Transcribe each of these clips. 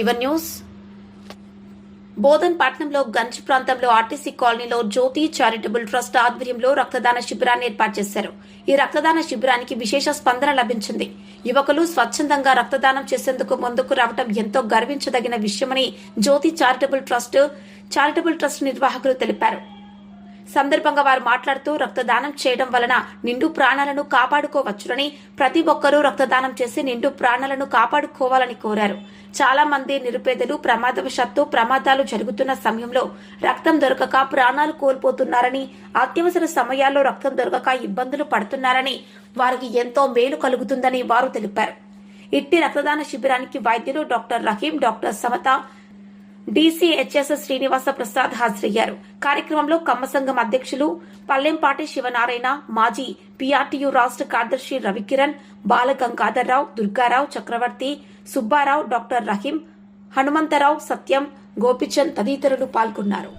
Even news? Bodhan పట్నంలో గంజ్ ప్రాంతంలో RTC కాలనీలో జ్యోతి చారిటబుల్ ట్రస్ట్ ఆధ్వర్యంలో రక్తదాన శిబిరాన్ని ఏర్పాటు చేశారు. ఈ రక్తదాన శిబిరానికి విశేష స్పందన లభించింది. యువకులు స్వచ్ఛందంగా రక్తదానం చేసేందుకు ముందుకు రావడం ఎంతో గర్వించదగిన విషయమని Jyothi charitable trust charitable trust నిర్వాహకులు తెలిపారు. సందర్భంగా వారు మాట్లాడుతూ రక్తదానం చేయడం వలన నిండు ప్రాణాలను కాపాడుకోవచ్చునని ప్రతి ఒక్కరూ రక్తదానం చేసి నిండు ప్రాణాలను కాపాడుకోవాలని కోరారు. చాలా మంది నిరుపేదలు ప్రమాదవశాత్తు ప్రమాదాలు జరుగుతున్న సమయంలో రక్తం దొరకక ప్రాణాలు కోల్పోతున్నారని అత్యవసర సమయాల్లో రక్తం దొరకక ఇబ్బందులు పడుతున్నారని వారికి ఎంతో మేలు కలుగుతుందని వారు తెలిపారు. ఇట్టి రక్తదాన శిబిరానికి వైద్యులు doctor Rahim doctor Samatha DCHS Srinivasa Prasad హాజరయ్యారు. కార్యక్రమంలో కమ్మ సంఘం అధ్యక్షులు పల్లెంపాటి శివనారాయణ మాజీ పీఆర్టీయూ రాష్ట్ర కార్యదర్శి రవికిరణ్ బాలగంగాధర్రావు దుర్గారావు చక్రవర్తి సుబ్బారావు డాక్టర్ రహీం హనుమంతరావు సత్యం గోపిచంద్ తదితరులు పాల్గొన్నారు.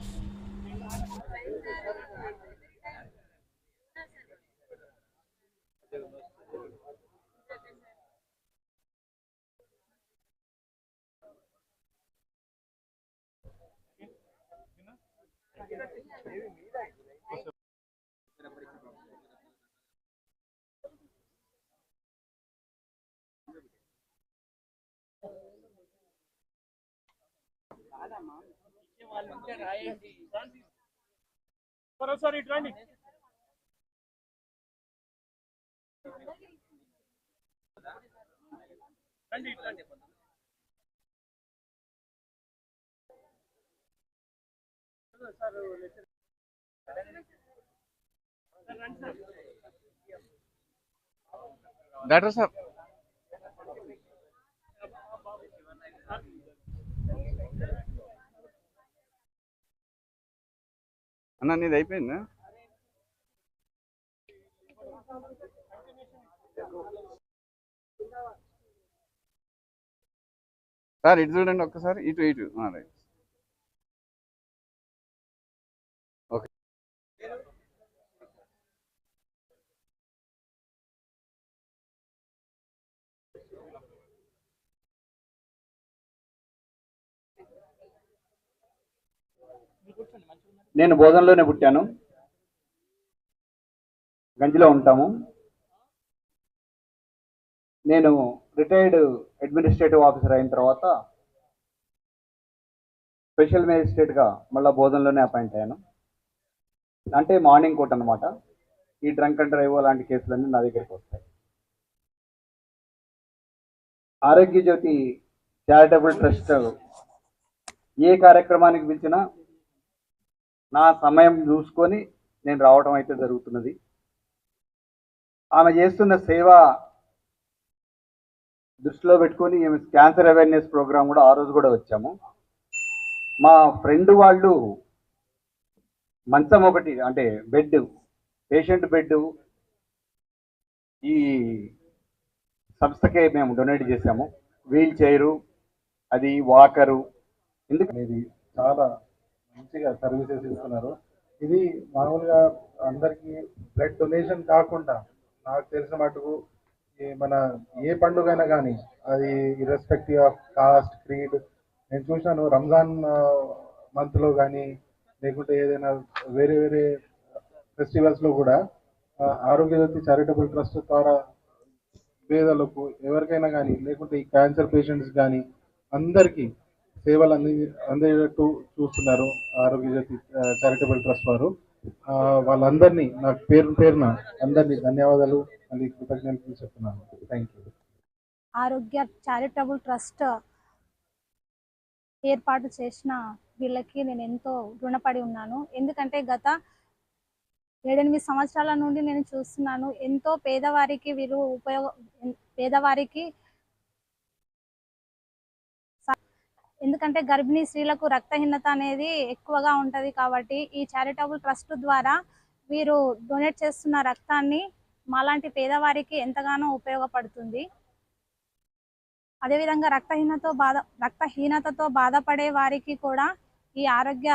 సరే ఇటు రండి రండి ఇటు రండి సార్ లెక్చర్ సార్ అన్న నీది అయిపోయిందా? సార్ ఇటు చూడండి ఒక్కసారి ఇటు ఇటు. రైట్. నేను బోధనలోనే పుట్టాను. గంజిలో ఉంటాము. నేను రిటైర్డ్ అడ్మినిస్ట్రేటివ్ ఆఫీసర్ అయిన తర్వాత స్పెషల్ మేజిస్ట్రేట్గా మళ్ళీ బోధనలోనే అపాయింట్ అయ్యాను. అంటే మార్నింగ్ కోట్ అనమాట ఈ డ్రంక్ అండ్ డ్రైవ్ లాంటి కేసులన్నీ నా దగ్గరికి వస్తాయి. ఆరోగ్య జ్యోతి చారిటబుల్ ట్రస్ట్ ఏ కార్యక్రమానికి పిలిచినా నా సమయం చూసుకొని నేను రావటం అయితే జరుగుతున్నది. ఆమె చేస్తున్న సేవ దృష్టిలో పెట్టుకొని ఈమె క్యాన్సర్ అవేర్నెస్ ప్రోగ్రామ్ కూడా ఆ రోజు కూడా వచ్చాము. మా ఫ్రెండ్ వాళ్ళు మంచం ఒకటి అంటే బెడ్ పేషెంట్ బెడ్ ఈ సంస్థకే మేము డొనేట్ చేశాము. వీల్ చైరు అది వాకరు ఎందుకు చాలా మంచిగా సర్వీసెస్ ఇస్తున్నారు. ఇది మామూలుగా అందరికీ బ్లడ్ డొనేషన్ కాకుండా నాకు తెలిసిన మటుకు ఈ మన ఏ పండుగ అయినా కానీ అది ఇర్రెస్పెక్టివ్ ఆఫ్ కాస్ట్ క్రీడ్ నేను చూశాను రంజాన్ మంత్లో కానీ లేకుంటే ఏదైనా వేరే వేరే ఫెస్టివల్స్లో కూడా ఆరోగ్య జ్యోతి చారిటబుల్ ట్రస్ట్ ద్వారా పేదలకు ఎవరికైనా కానీ లేకుంటే ఈ క్యాన్సర్ పేషెంట్స్ కానీ అందరికీ సేవలు అంది అందేటట్టు చూస్తున్నారు ఆరోగ్య జ్యోతి చారిటబుల్ ట్రస్ట్ వారు. వాళ్ళందరినీ నాకు పేరు పేరున అందరినీ ధన్యవాదాలు మళ్ళీ కృతజ్ఞతలు చెప్తున్నాను thank you Arogya charitable trust ఏర్పాటు చేసిన వీళ్ళకి నేను ఎంతో రుణపడి ఉన్నాను. ఎందుకంటే గత ఏడెనిమిది సంవత్సరాల నుండి నేను చూస్తున్నాను ఎంతో పేదవారికి వీరు ఉపయోగ పేదవారికి ఎందుకంటే గర్భిణీ స్త్రీలకు రక్తహీనత అనేది ఎక్కువగా ఉంటుంది కాబట్టి ఈ చారిటబుల్ ట్రస్ట్ ద్వారా వీరు డొనేట్ చేస్తున్న రక్తాన్ని మాలాంటి పేదవారికి ఎంతగానో ఉపయోగపడుతుంది. అదేవిధంగా రక్తహీనతో బాధ రక్తహీనతతో బాధపడే వారికి కూడా ఈ ఆరోగ్య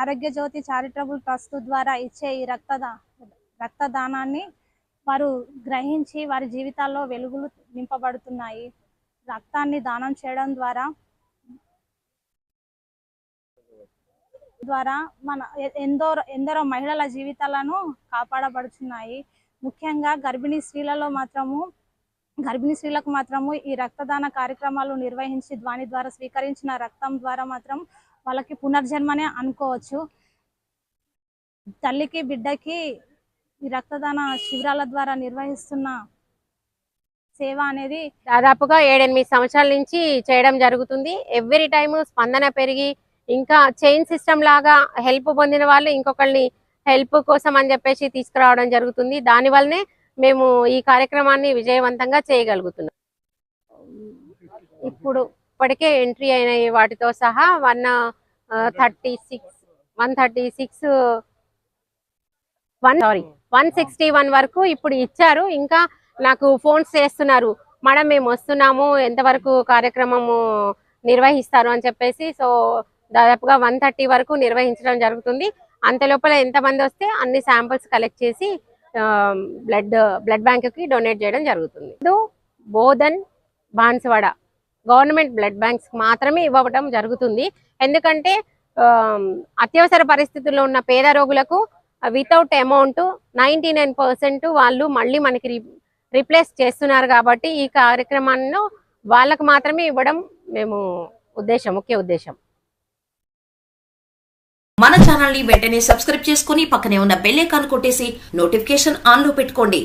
ఆరోగ్య జ్యోతి చారిటబుల్ ట్రస్ట్ ద్వారా ఇచ్చే ఈ రక్తదా రక్తదానాన్ని వారు గ్రహించి వారి జీవితాల్లో వెలుగులు నింపబడుతున్నాయి. రక్తాన్ని దానం చేయడం ద్వారా ద్వారా మన ఎందో ఎందరో ఎందరో మహిళల జీవితాలను కాపాడబడుచున్నాయి. ముఖ్యంగా గర్భిణీ స్త్రీలలో మాత్రము గర్భిణీ స్త్రీలకు మాత్రము ఈ రక్తదాన కార్యక్రమాలు నిర్వహించి దాని ద్వారా స్వీకరించిన రక్తం ద్వారా మాత్రం వాళ్ళకి పునర్జన్మనే అనుకోవచ్చు. తల్లికి బిడ్డకి ఈ రక్తదాన శిబిరాల ద్వారా నిర్వహిస్తున్న సేవ అనేది దాదాపుగా ఏడెనిమిది సంవత్సరాల నుంచి చేయడం జరుగుతుంది. ఎవ్రీ టైము స్పందన పెరిగి ఇంకా చైన్ సిస్టమ్ లాగా హెల్ప్ పొందిన వాళ్ళు ఇంకొకరిని హెల్ప్ కోసం అని చెప్పేసి తీసుకురావడం జరుగుతుంది. దానివల్లనే మేము ఈ కార్యక్రమాన్ని విజయవంతంగా చేయగలుగుతున్నాం. ఇప్పుడు ఇప్పటికే ఎంట్రీ అయిన వాటితో సహా one thirty six one thirty six one sorry one sixty one వరకు ఇప్పుడు ఇచ్చారు. ఇంకా నాకు ఫోన్స్ చేస్తున్నారు. మేడం మేము వస్తున్నాము. ఎంతవరకు కార్యక్రమము నిర్వహిస్తారు? అని చెప్పేసి సో దాదాపుగా వన్ థర్టీ వరకు నిర్వహించడం జరుగుతుంది. అంత లోపల ఎంతమంది వస్తే అన్ని శాంపిల్స్ కలెక్ట్ చేసి బ్లడ్ బ్లడ్ బ్యాంక్కి డొనేట్ చేయడం జరుగుతుంది. Bodhan Banswada government blood banks మాత్రమే ఇవ్వడం జరుగుతుంది. ఎందుకంటే ఆ, అత్యవసర పరిస్థితుల్లో ఉన్న పేద రోగులకు without amount ninety nine percent వాళ్ళు మళ్ళీ మనకి రిప్లేస్ చేస్తున్నారు కాబట్టి ఈ కార్యక్రమాన్ని వాళ్ళకు మాత్రమే ఇవ్వడం మేము ఉద్దేశం ముఖ్య ఉద్దేశం. మన ఛానల్ని వెంటనే సబ్స్క్రైబ్ చేసుకుని పక్కనే ఉన్న బెల్ ఐకాన్ కొట్టేసి నోటిఫికేషన్ ఆన్లో పెట్టుకోండి.